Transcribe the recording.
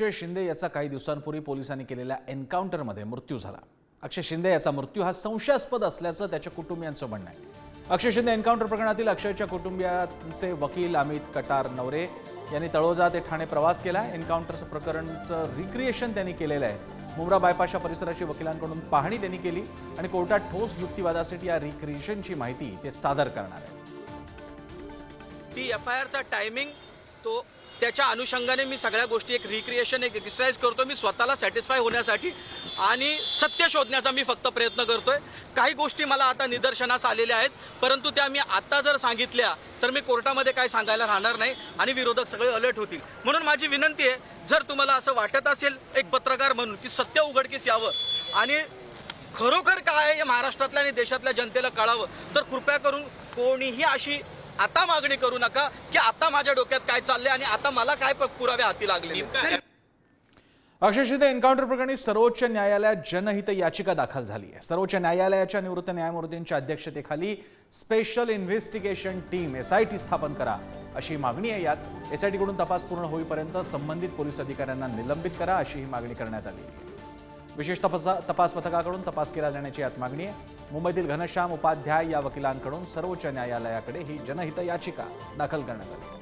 अक्षय शिंदे याचा काही दिवसांपूर्वी पोलिसांनी केलेल्या एन्काउंटरमध्ये मृत्यू झाला. अक्षय शिंदे याचा मृत्यू हा संशयास्पद असल्याचं त्याच्या कुटुंबियांचं म्हणणं आहे. अक्षय शिंदे एन्काउंटर प्रकरणातील अक्षयच्या कुटुंबियांचे वकील अमित कटार नवरे यांनी तळोजा ते ठाणे प्रवास केला. एन्काउंटर प्रकरणचं रिक्रिएशन त्यांनी केलेलं आहे. मुंब्रा बायपासच्या परिसराची वकिलांकडून पाहणी त्यांनी केली आणि कोर्टात ठोस युक्तिवादासाठी या रिक्रिएशनची माहिती ते सादर करणार आहे ती एफ आय आरचा टायमिंग तो त्याच्या अनुषंगाने मी सगळ्या गोष्टी एक रिक्रिएशन एक एक्सरसाइज करतो मी स्वतःला सॅटिस्फाय होण्यासाठी आणि सत्य शोधण्याचा मी फक्त प्रयत्न करतोय. काही गोष्टी मला आता निदर्शनास आलेल्या आहेत परंतु त्या मी आता जर सांगितल्या तर मी कोर्टामध्ये काय सांगायला राहणार नाही आणि विरोधक सगळे अलर्ट होतील. म्हणून माझी विनंती आहे जर तुम्हाला असं वाटत असेल एक पत्रकार म्हणून की सत्य उघडकीस यावं आणि खरोखर काय आहे हे महाराष्ट्रातल्या आणि देशातल्या जनतेला कळावं तर कृपया करून कोणीही अशी आता मागणी करू नका की आता माझ्या डोक्यात काय चाललंय आणि आता मला काय पुरावे हाती लागले अक्षय शिंदे एन्काउंटर प्रकरणी सर्वोच्च न्यायालयात जनहित याचिका दाखल झाली आहे. सर्वोच्च न्यायालयाच्या निवृत्त न्यायमूर्तींच्या अध्यक्षतेखाली स्पेशल इन्व्हेस्टिगेशन टीम एसआयटी स्थापन करा अशी मागणी आहे यात. एसआयटी कडून तपास पूर्ण होईपर्यंत संबंधित पोलीस अधिकाऱ्यांना निलंबित करा अशी ही मागणी करण्यात आली. आहे विशेष तपास तपास पथकाकडून तपास केला जाण्याची यात मागणी आहे. मुंबईतील घनश्याम उपाध्याय या वकिलांकडून सर्वोच्च न्यायालयाकडे ही जनहित याचिका दाखल करण्यात आली.